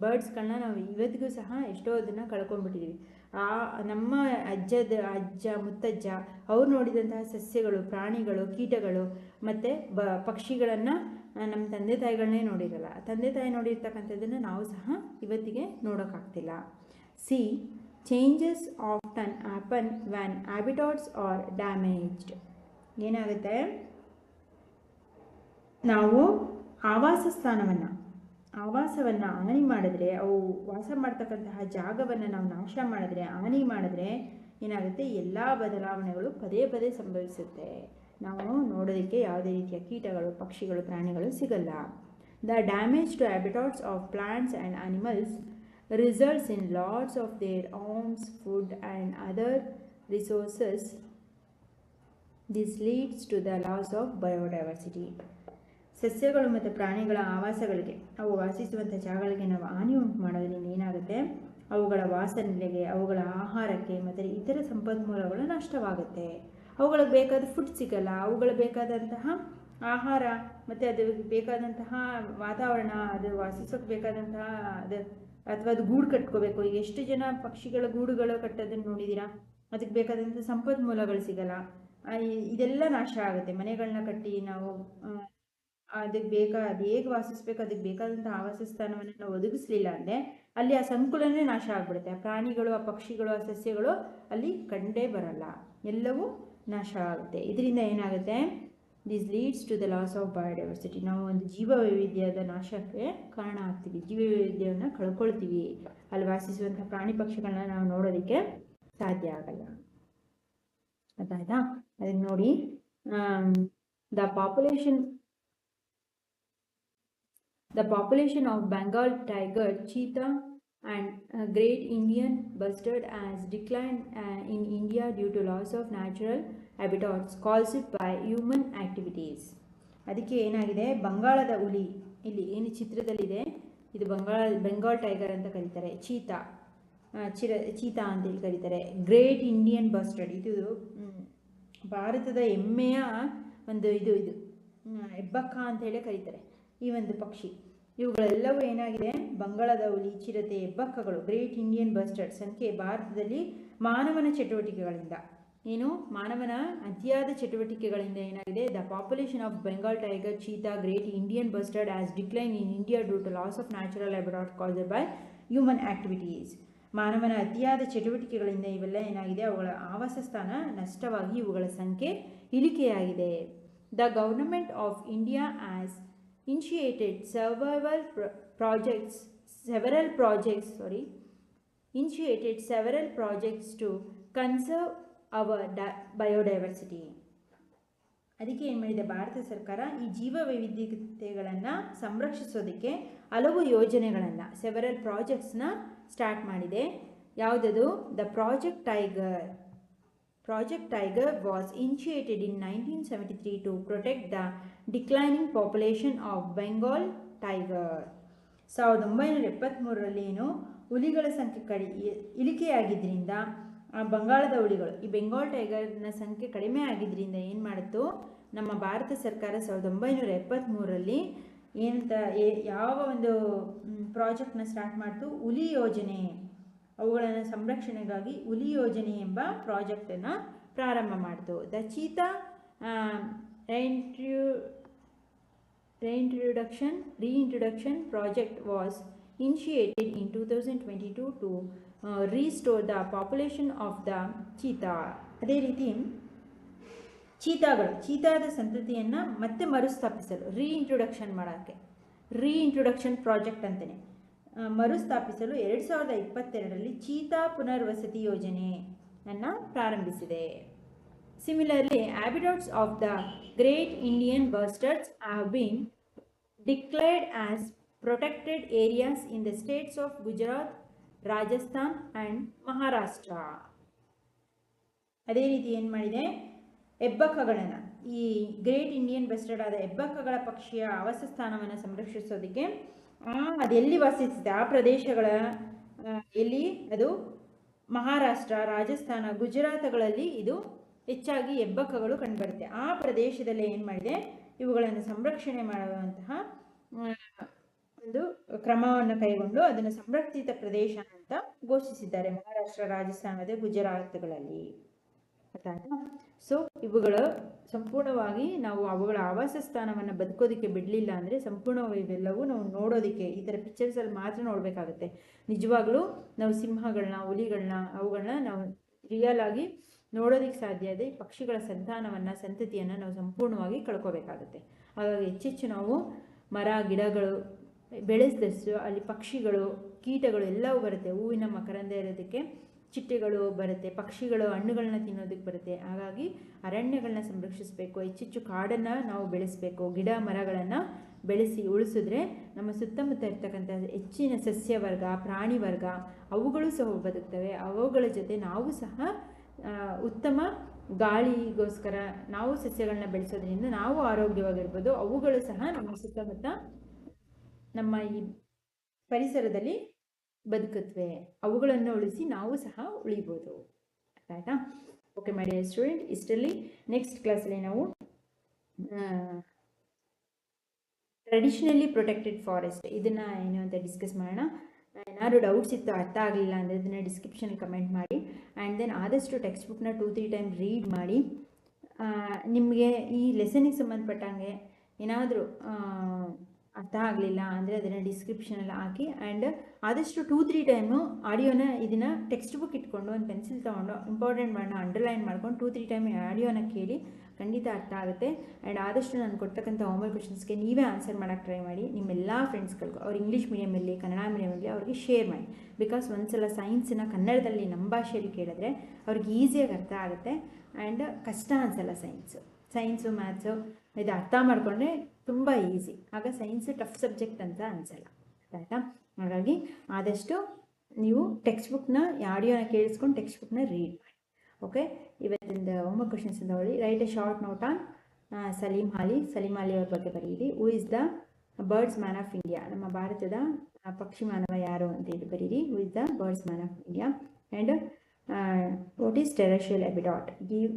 ಬರ್ಡ್ಸ್ಗಳನ್ನ ನಾವು ಇವತ್ತಿಗೂ ಸಹ ಎಷ್ಟೋ ಅದನ್ನು ಕಳ್ಕೊಂಡ್ಬಿಟ್ಟಿದ್ದೀವಿ ಆ, ನಮ್ಮ ಅಜ್ಜದ, ಅಜ್ಜ, ಮುತ್ತಜ್ಜ, ಅವ್ರು ನೋಡಿದಂತಹ ಸಸ್ಯಗಳು, ಪ್ರಾಣಿಗಳು, ಕೀಟಗಳು, ಮತ್ತು ಬ, ಪಕ್ಷಿಗಳನ್ನು ನಮ್ಮ ತಂದೆ ತಾಯಿಗಳನ್ನೇ ನೋಡಿರಲ್ಲ. ತಂದೆ ತಾಯಿ ನೋಡಿರ್ತಕ್ಕಂಥದ್ದನ್ನು ನಾವು ಸಹ ಇವತ್ತಿಗೆ ನೋಡೋಕ್ಕಾಗ್ತಿಲ್ಲ see changes often happen when habitats are damaged ಏನಾಗುತ್ತೆ? ನಾವು ಆವಾಸ ಸ್ಥಾನವನ್ನು ಆವಾಸವನ್ನು ಹಾನಿ ಮಾಡಿದ್ರೆ, ಅವು ವಾಸ ಮಾಡ್ತಕ್ಕಂತಹ ಜಾಗವನ್ನು ನಾವು ನಾಶ ಮಾಡಿದ್ರೆ ಹಾನಿ ಮಾಡಿದ್ರೆ ಏನಾಗುತ್ತೆ? ಎಲ್ಲ ಬದಲಾವಣೆಗಳು ಪದೇ ಪದೇ ಸಂಭವಿಸುತ್ತೆ. ನಾವು ನೋಡೋದಕ್ಕೆ ಯಾವುದೇ ರೀತಿಯ ಕೀಟಗಳು, ಪಕ್ಷಿಗಳು, ಪ್ರಾಣಿಗಳು ಸಿಗಲ್ಲ. The damage to habitats of plants and animals results in lots of their homes food and other resources this leads to the loss of biodiversity ಸಸ್ಯಗಳು ಮತ್ತು ಪ್ರಾಣಿಗಳ ಆವಾಸಗಳಿಗೆ. ಅವು ವಾಸಿಸುವಂಥ ಜಾಗಗಳಿಗೆ ನಾವು ಹಾನಿ ಉಂಟು ಮಾಡೋದ್ರಿಂದ ಏನಾಗುತ್ತೆ? ಅವುಗಳ ವಾಸನೆಗೆ, ಅವುಗಳ ಆಹಾರಕ್ಕೆ ಮತ್ತು ಇತರ ಸಂಪನ್ಮೂಲಗಳು ನಷ್ಟವಾಗುತ್ತೆ. ಅವುಗಳಿಗೆ ಬೇಕಾದ ಫುಡ್ ಸಿಗಲ್ಲ. ಅವುಗಳ ಬೇಕಾದಂತಹ ಆಹಾರ ಮತ್ತು ಅದು ಬೇಕಾದಂತಹ ವಾತಾವರಣ, ಅದು ವಾಸಿಸೋಕೆ ಬೇಕಾದಂತಹ ಅದು ಅಥವಾ ಅದು ಗೂಡು ಕಟ್ಕೋಬೇಕು. ಎಷ್ಟು ಜನ ಪಕ್ಷಿಗಳ ಗೂಡುಗಳು ಕಟ್ಟೋದನ್ನು ನೋಡಿದ್ದೀರಾ? ಅದಕ್ಕೆ ಬೇಕಾದಂಥ ಸಂಪನ್ಮೂಲಗಳು ಸಿಗಲ್ಲ. ಇದೆಲ್ಲ ನಾಶ ಆಗುತ್ತೆ. ಮನೆಗಳನ್ನ ಕಟ್ಟಿ ನಾವು ಅದಕ್ಕೆ ಬೇಕಾ ಅದು ಹೇಗೆ ವಾಸಿಸ್ಬೇಕು, ಅದಕ್ಕೆ ಬೇಕಾದಂಥ ಆವಾಸ ಸ್ಥಾನವನ್ನು ನಾವು ಒದಗಿಸ್ಲಿಲ್ಲ ಅಂದರೆ ಅಲ್ಲಿ ಆ ಸಂಕುಲನೇ ನಾಶ ಆಗ್ಬಿಡುತ್ತೆ. ಆ ಪ್ರಾಣಿಗಳು, ಆ ಪಕ್ಷಿಗಳು, ಆ ಸಸ್ಯಗಳು ಅಲ್ಲಿ ಕಂಡೇ ಬರಲ್ಲ. ಎಲ್ಲವೂ ನಾಶ ಆಗುತ್ತೆ. ಇದರಿಂದ ಏನಾಗುತ್ತೆ? This leads to the loss of biodiversity ನಾವು ಒಂದು ಜೀವ ವೈವಿಧ್ಯದ ನಾಶಕ್ಕೆ ಕಾರಣ ಆಗ್ತೀವಿ. ಜೀವ ವೈವಿಧ್ಯವನ್ನು ಕಳ್ಕೊಳ್ತೀವಿ. ಅಲ್ಲಿ ವಾಸಿಸುವಂಥ ಪ್ರಾಣಿ ಪಕ್ಷಿಗಳನ್ನ ನಾವು ನೋಡೋದಕ್ಕೆ ಸಾಧ್ಯ ಆಗಲ್ಲ. ಅದಾಯ್ತಾ ಅದಕ್ಕೆ ನೋಡಿ the population The population of Bengal tiger, cheetah, and uh, great Indian bustard has declined uh, in India due to loss of natural habitats caused by human activities. ಅದಕ್ಕೆ ಏನಾಗಿದೆ ಬಂಗಾಳದ ಹುಲಿ ಇಲ್ಲಿ ಏನು ಚಿತ್ರದಲ್ಲಿದೆ ಇದು ಬಂಗಾಳ ಬೆಂಗಾಲ್ ಟೈಗರ್ ಅಂತ ಕರೀತಾರೆ ಚೀತಾ ಚಿರ ಚೀತಾ ಅಂತೇಳಿ ಕರೀತಾರೆ ಗ್ರೇಟ್ ಇಂಡಿಯನ್ ಬಸ್ಟರ್ಡ್ ಇದು ಭಾರತದ ಹೆಮ್ಮೆಯ ಒಂದು ಇದು ಇದು ಹೆಬ್ಬಕ್ಕ ಅಂತ ಹೇಳಿ ಕರೀತಾರೆ ಈ ಒಂದು ಪಕ್ಷಿ. ಇವುಗಳೆಲ್ಲವೂ ಏನಾಗಿದೆ? ಬಂಗಾಳದ ಹುಲಿ ಚಿರತೆ ಬಕ್ಕಗಳು ಗ್ರೇಟ್ ಇಂಡಿಯನ್ ಬಸ್ಟರ್ಡ್ ಸಂಖ್ಯೆ ಭಾರತದಲ್ಲಿ ಮಾನವನ ಚಟುವಟಿಕೆಗಳಿಂದ. ಏನು? ಮಾನವನ ಅತಿಯಾದ ಚಟುವಟಿಕೆಗಳಿಂದ ಏನಾಗಿದೆ? The population of Bengal tiger cheetah great Indian bustard has decline in India due to loss of natural habitat caused by human activities ಮಾನವನ ಅತಿಯಾದ ಚಟುವಟಿಕೆಗಳಿಂದ ಇವೆಲ್ಲ ಏನಾಗಿದೆ? ಅವುಗಳ ಆವಾಸ ಸ್ಥಾನ ನಷ್ಟವಾಗಿ ಇವುಗಳ ಸಂಖ್ಯೆ ಇಳಿಕೆಯಾಗಿದೆ. The government of India has initiated several pro- projects several projects sorry initiated several projects to conserve our biodiversity ಅದಕ್ಕೆ ಏನು ಮಾಡಿದೆ ಭಾರತ ಸರ್ಕಾರ ಈ ಜೀವ ವೈವಿಧ್ಯತೆಗಳನ್ನು ಸಂರಕ್ಷಿಸೋದಕ್ಕೆ ಹಲವು ಯೋಜನೆಗಳನ್ನು ಸೆವೆರಲ್ ಪ್ರಾಜೆಕ್ಟ್ಸ್ನ ಸ್ಟಾರ್ಟ್ ಮಾಡಿದೆ ಯಾವುದದು the project tiger Project Tiger was initiated in 1973 to protect the declining population of Bengal tiger. ಸಾವಿರದ ಒಂಬೈನೂರ ಎಪ್ಪತ್ತ್ಮೂರರಲ್ಲಿ ಏನು ಹುಲಿಗಳ ಸಂಖ್ಯೆ ಕಡಿ ಇಳಿಕೆಯಾಗಿದ್ದರಿಂದ ಬಂಗಾಳದ ಹುಲಿಗಳು, ಈ ಬೆಂಗಾಲ್ ಟೈಗರ್ನ ಸಂಖ್ಯೆ ಕಡಿಮೆ ಆಗಿದ್ದರಿಂದ ಏನು ಮಾಡಿತು ನಮ್ಮ ಭಾರತ ಸರ್ಕಾರ ಸಾವಿರದ ಒಂಬೈನೂರ ಎಪ್ಪತ್ತ್ಮೂರರಲ್ಲಿ ಏನಂತ ಯಾವ ಒಂದು ಪ್ರಾಜೆಕ್ಟ್ನ ಸ್ಟಾರ್ಟ್ ಮಾಡ್ತು? ಹುಲಿ ಯೋಜನೆ. ಅವುಗಳನ್ನು ಸಂರಕ್ಷಣೆಗಾಗಿ ಹುಲಿ ಯೋಜನೆ ಎಂಬ ಪ್ರಾಜೆಕ್ಟನ್ನು ಪ್ರಾರಂಭ ಮಾಡಿತು the cheetah reintroduction reintroduction reintroduction project was initiated in 2022 to to restore the population of the cheetah ಅದೇ ರೀತಿ ಚೀತಾಗಳು, ಚೀತಾದ ಸಂತತಿಯನ್ನು ಮತ್ತೆ ಮರುಸ್ಥಾಪಿಸಲು ರೀಇಂಟ್ರೊಡಕ್ಷನ್ ಮಾಡೋಕ್ಕೆ ರೀಇಂಟ್ರೊಡಕ್ಷನ್ ಪ್ರಾಜೆಕ್ಟ್ ಅಂತಲೇ ಮರುಸ್ಥಾಪಿಸಲು ಎರಡು ಸಾವಿರದ ಇಪ್ಪತ್ತೆರಡರಲ್ಲಿ ಚೀತಾ ಪುನರ್ವಸತಿ ಯೋಜನೆಯನ್ನು ಪ್ರಾರಂಭಿಸಿದೆ. Similarly habitats of the great Indian bustards have been declared as protected areas in the states of Gujarat Rajasthan and Maharashtra ಅದೇ ರೀತಿ ಏನು ಮಾಡಿದೆ? ಹೆಬ್ಬಕ್ಕಗಳನ್ನು ಈ ಗ್ರೇಟ್ ಇಂಡಿಯನ್ ಬಸ್ಟರ್ಡ್ ಆದ ಹೆಬ್ಬಕ್ಕಗಳ ಪಕ್ಷಿಯ ಆವಾಸ ಸ್ಥಾನವನ್ನು ಸಂರಕ್ಷಿಸೋದಕ್ಕೆ ಅದೆಲ್ಲಿ ವಾಸಿಸುತ್ತೆ? ಆ ಪ್ರದೇಶಗಳ ಆ, ಎಲ್ಲಿ? ಅದು ಮಹಾರಾಷ್ಟ್ರ ರಾಜಸ್ಥಾನ ಗುಜರಾತ್ಗಳಲ್ಲಿ ಇದು ಹೆಚ್ಚಾಗಿ ಹೆಬ್ಬಕ್ಕಗಳು ಕಂಡುಬರುತ್ತೆ. ಆ ಪ್ರದೇಶದಲ್ಲಿ ಏನು ಮಾಡಿದೆ? ಇವುಗಳನ್ನು ಸಂರಕ್ಷಣೆ ಮಾಡುವಂತಹ ಆ, ಒಂದು ಕ್ರಮವನ್ನು ಕೈಗೊಂಡು ಅದನ್ನು ಸಂರಕ್ಷಿತ ಪ್ರದೇಶ ಅಂತ ಘೋಷಿಸಿದ್ದಾರೆ ಮಹಾರಾಷ್ಟ್ರ ರಾಜಸ್ಥಾನದ ಗುಜರಾತ್ಗಳಲ್ಲಿ. ಸೊ ಇವುಗಳು ಸಂಪೂರ್ಣವಾಗಿ ನಾವು ಅವುಗಳ ಆವಾಸ ಸ್ಥಾನವನ್ನು ಬದುಕೋದಕ್ಕೆ ಬಿಡಲಿಲ್ಲ ಅಂದರೆ ಸಂಪೂರ್ಣವಾಗಿ ಇವೆಲ್ಲವೂ ನಾವು ನೋಡೋದಕ್ಕೆ ಈ ಥರ ಪಿಕ್ಚರ್ಸಲ್ಲಿ ಮಾತ್ರ ನೋಡಬೇಕಾಗುತ್ತೆ. ನಿಜವಾಗ್ಲೂ ನಾವು ಸಿಂಹಗಳನ್ನ ಹುಲಿಗಳನ್ನ ಅವುಗಳನ್ನ ನಾವು ರಿಯಲ್ ಆಗಿ ನೋಡೋದಕ್ಕೆ ಸಾಧ್ಯ ಇದೆ. ಪಕ್ಷಿಗಳ ಸಂತಾನವನ್ನು, ಸಂತತಿಯನ್ನು ನಾವು ಸಂಪೂರ್ಣವಾಗಿ ಕಳ್ಕೋಬೇಕಾಗುತ್ತೆ. ಹಾಗಾಗಿ ಹೆಚ್ಚೆಚ್ಚು ನಾವು ಮರ, ಗಿಡಗಳು, ಬೆಳೆಸಿದಷ್ಟು ಅಲ್ಲಿ ಪಕ್ಷಿಗಳು, ಕೀಟಗಳು ಎಲ್ಲವೂ ಬರುತ್ತೆ. ಹೂವಿನ ಮಕರಂದ ಇರೋದಕ್ಕೆ. ಚಿಟ್ಟೆಗಳು ಬರುತ್ತೆ, ಪಕ್ಷಿಗಳು ಹಣ್ಣುಗಳನ್ನ ತಿನ್ನೋದಕ್ಕೆ ಬರುತ್ತೆ. ಹಾಗಾಗಿ ಅರಣ್ಯಗಳನ್ನ ಸಂರಕ್ಷಿಸಬೇಕು. ಹೆಚ್ಚೆಚ್ಚು ಕಾಡನ್ನು ನಾವು ಬೆಳೆಸಬೇಕು. ಗಿಡ ಮರಗಳನ್ನು ಬೆಳೆಸಿ ಉಳಿಸಿದ್ರೆ ನಮ್ಮ ಸುತ್ತಮುತ್ತ ಇರ್ತಕ್ಕಂಥ ಹೆಚ್ಚಿನ ಸಸ್ಯ ವರ್ಗ ಪ್ರಾಣಿ ವರ್ಗ ಅವುಗಳು ಸಹ ಬದುಕ್ತವೆ. ಅವುಗಳ ಜೊತೆ ನಾವು ಸಹ ಉತ್ತಮ ಗಾಳಿಗೋಸ್ಕರ ನಾವು ಸಸ್ಯಗಳನ್ನ ಬೆಳೆಸೋದ್ರಿಂದ ನಾವು ಆರೋಗ್ಯವಾಗಿರ್ಬೋದು. ಅವುಗಳು ಸಹ ನಮ್ಮ ಸುತ್ತಮುತ್ತ ನಮ್ಮ ಈ ಪರಿಸರದಲ್ಲಿ ಬದುಕುತ್ತವೆ ಅವುಗಳನ್ನು ಉಳಿಸಿ ನಾವು ಸಹ ಉಳಿಬೋದು. ಆಯ್ತಾ ಓಕೆ ಡಿಯರ್ ಸ್ಟೂಡೆಂಟ್ ಇಷ್ಟರಲ್ಲಿ ನೆಕ್ಸ್ಟ್ ಕ್ಲಾಸಲ್ಲಿ ನಾವು ಟ್ರೆಡಿಷನಲಿ ಪ್ರೊಟೆಕ್ಟೆಡ್ ಫಾರೆಸ್ಟ್ ಇದನ್ನು ಏನು ಅಂತ ಡಿಸ್ಕಸ್ ಮಾಡೋಣ. ಏನಾದ್ರು ಡೌಟ್ಸ್ ಇತ್ತು ಅರ್ಥ ಆಗಲಿಲ್ಲ ಅಂದರೆ ಅದನ್ನು ಡಿಸ್ಕ್ರಿಪ್ಷನ್ ಕಮೆಂಟ್ ಮಾಡಿ. ಆ್ಯಂಡ್ ದೆನ್ ಆದಷ್ಟು ಟೆಕ್ಸ್ಟ್ ಬುಕ್ನ ಟೂ ತ್ರೀ ಟೈಮ್ ರೀಡ್ ಮಾಡಿ. ನಿಮಗೆ ಈ ಲೆಸನಿಗೆ ಸಂಬಂಧಪಟ್ಟಂಗೆ ಏನಾದರೂ ಅರ್ಥ ಆಗಲಿಲ್ಲ ಅಂದರೆ ಅದನ್ನು ಡಿಸ್ಕ್ರಿಪ್ಷನಲ್ಲಿ ಹಾಕಿ ಆ್ಯಂಡ್ ಆದಷ್ಟು ಟೂ ತ್ರೀ ಟೈಮು ಆಡಿಯೋನ ಇದನ್ನು ಟೆಕ್ಸ್ಟ್ ಬುಕ್ ಇಟ್ಕೊಂಡು ಒಂದು ಪೆನ್ಸಿಲ್ ತೊಗೊಂಡು ಇಂಪಾರ್ಟೆಂಟ್ ಮಾಡೋಣ ಅಂಡರ್ಲೈನ್ ಮಾಡ್ಕೊಂಡು ಟೂ ತ್ರೀ ಟೈಮ್ ಆಡಿಯೋನ ಕೇಳಿ ಖಂಡಿತ ಅರ್ಥ ಆಗುತ್ತೆ. ಆ್ಯಂಡ್ ಆದಷ್ಟು ನಾನು ಕೊಡ್ತಕ್ಕಂಥ ಹೋಮ್ವರ್ಕ್ ಕ್ವಶನ್ಸ್ಗೆ ನೀವೇ ಆನ್ಸರ್ ಮಾಡೋಕ್ಕೆ ಟ್ರೈ ಮಾಡಿ ನಿಮ್ಮೆಲ್ಲ ಫ್ರೆಂಡ್ಸ್ಗಳಿಗೂ ಅವ್ರು ಇಂಗ್ಲೀಷ್ ಮೀಡಿಯಮಲ್ಲಿ ಕನ್ನಡ ಮೀಡಿಯಮಲ್ಲಿ ಅವ್ರಿಗೆ ಶೇರ್ ಮಾಡಿ. ಬಿಕಾಸ್ ಒಂದ್ಸಲ ಸೈನ್ಸನ್ನ ಕನ್ನಡದಲ್ಲಿ ನಮ್ಮ ಭಾಷೆಯಲ್ಲಿ ಕೇಳಿದ್ರೆ ಅವ್ರಿಗೆ ಈಸಿಯಾಗಿ ಅರ್ಥ ಆಗುತ್ತೆ. ಆ್ಯಂಡ್ ಕಷ್ಟ ಅನ್ಸಲ್ಲ ಸೈನ್ಸು ಸೈನ್ಸು ಮ್ಯಾಥ್ಸು ಇದು ಅರ್ಥ ಮಾಡಿಕೊಂಡ್ರೆ ತುಂಬ ಈಸಿ ಆಗ ಸೈನ್ಸ್ ಟಫ್ ಸಬ್ಜೆಕ್ಟ್ ಅಂತ ಅನಿಸಲ್ಲ. ಆಯಿತಾ? ಹಾಗಾಗಿ ಆದಷ್ಟು ನೀವು ಟೆಕ್ಸ್ಟ್ ಬುಕ್ನ ಆಡಿಯೋನ ಕೇಳಿಸ್ಕೊಂಡು ಟೆಕ್ಸ್ಟ್ ಬುಕ್ನ ರೀಡ್ ಮಾಡಿ. ಓಕೆ ಇವತ್ತಿಂದ ಒಂಬತ್ತು ಕ್ವಶನ್ಸ್ ಇಂದ ಹೊಳಿ write a short note on Salim Ali Salim Ali ಅವ್ರ ಬಗ್ಗೆ ಬರೀರಿ. Who is the birds man of India ನಮ್ಮ ಭಾರತದ ಪಕ್ಷಿ ಮಾನವ ಯಾರು ಅಂತ ಹೇಳಿ ಬರೀರಿ. Who is the birds man of India and what is terrestrial habitat give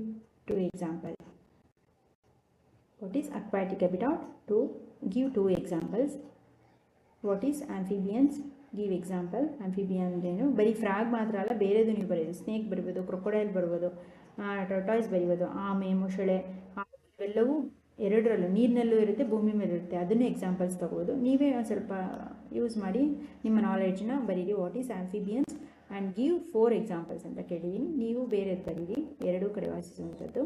two example what is aquatic habitat to give two examples? What is amphibians give example? Amphibian ಏನು? ಬರೀ ಫ್ರಾಗ್ ಮಾತ್ರ ಅಲ್ಲ ಬೇರೆದು ನೀವು ಬರೀಬೋದು ಸ್ನೇಕ್ ಬರ್ಬೋದು crocodile ಬರ್ಬೋದು ಟೊಟಾಯ್ಸ್ ಬರೀಬೋದು, ಆಮೆ, ಮೊಸಳೆ ಇವೆಲ್ಲವೂ ಎರಡರಲ್ಲೂ, ನೀರಿನಲ್ಲೂ ಇರುತ್ತೆ, ಭೂಮಿ ಮೇಲೆ ಇರುತ್ತೆ. ಅದನ್ನು ಎಕ್ಸಾಂಪಲ್ಸ್ ತಗೋಬೋದು. ನೀವೇ ಒಂದು ಸ್ವಲ್ಪ ಯೂಸ್ ಮಾಡಿ ನಿಮ್ಮ ನಾಲೆಡ್ಜ್ನ ಬರೀರಿ. What is amphibians and give four examples ಅಂತ ಕೇಳಿದ್ದೀನಿ. ನೀವು ಬೇರೆದು ಬರೀರಿ. ಎರಡೂ ಕಡೆ ವಾಸಿಸುವಂಥದ್ದು.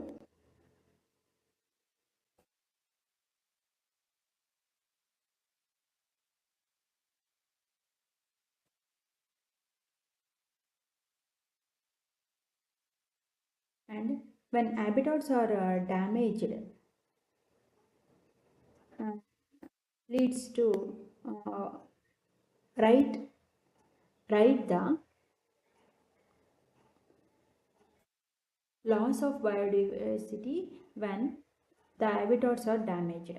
when habitats are uh, damaged uh, leads to uh, right right the loss of biodiversity when the habitats are damaged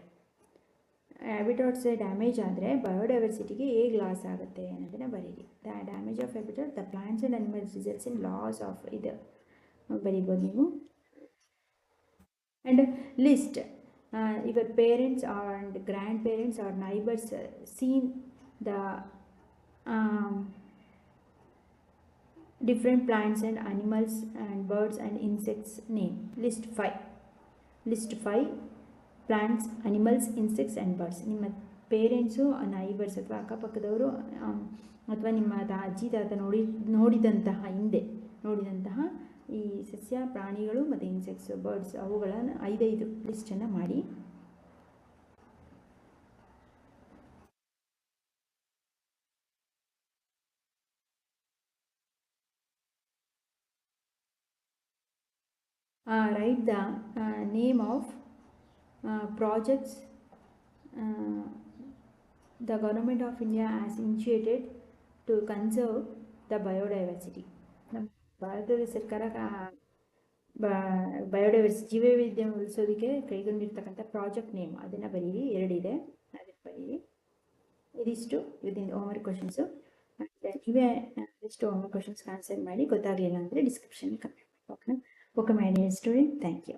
habitats damage ಆದರೆ ಬಯೋಡೈವರ್ಸಿಟಿಗೆ ಹೇಗೆ ಲಾಸ್ ಆಗುತ್ತೆ ಅನ್ನೋದನ್ನ ಬರೀರಿ the damage of habitat the plants and animals results in loss of ಇದು ಬರಿಬೋದು ನೀವು and list your parents and grandparents or neighbours seen the different plants and animals and birds and insects name. List 5 list 5 plants animals insects and birds ನಿಮ್ಮ parents neighbours ಅಥವಾ ಅಕ್ಕಪಕ್ಕದವರು ಅಥವಾ ನಿಮ್ಮ ಅಜ್ಜಿ ತಾತ ನೋಡಿ, ನೋಡಿದಂತಹ ಹಿಂದೆ, ನೋಡಿದಂತಹ ಈ ಸಸ್ಯ ಪ್ರಾಣಿಗಳು ಮತ್ತು ಇನ್ಸೆಕ್ಟ್ಸ್ ಬರ್ಡ್ಸ್ ಅವುಗಳನ್ನು ಐದೈದು ಲಿಸ್ಟನ್ನು ಮಾಡಿ. Write the name of projects the government of India as initiated to conserve the biodiversity ಭಾರತದ ಸರ್ಕಾರ ಜೀವ ಜೀವವೈವಿಧ್ಯ ಉಳಿಸೋದಕ್ಕೆ ಕೈಗೊಂಡಿರ್ತಕ್ಕಂಥ ಪ್ರಾಜೆಕ್ಟ್ ನೇಮ್. ಅದನ್ನು ಬರೀರಿ, ಎರಡಿದೆ. ಅದನ್ನು ಬರೀರಿ. ಇದಿಷ್ಟು ವಿದಿನ್ ಹೋಮ್ವರ್ಕ್ ಕ್ವಶನ್ಸು ನೀವೇ ಇಷ್ಟು ಹೋಮ್ವರ್ಕ್ ಕ್ವಶನ್ಸ್ಗೆ ಆನ್ಸರ್ ಮಾಡಿ, ಗೊತ್ತಾಗಲಿಲ್ಲ ಅಂದರೆ ಡಿಸ್ಕ್ರಿಪ್ಷನ್ ಕಮೆಂಟ್ ಓಕೆನಾ okay my dear student thank you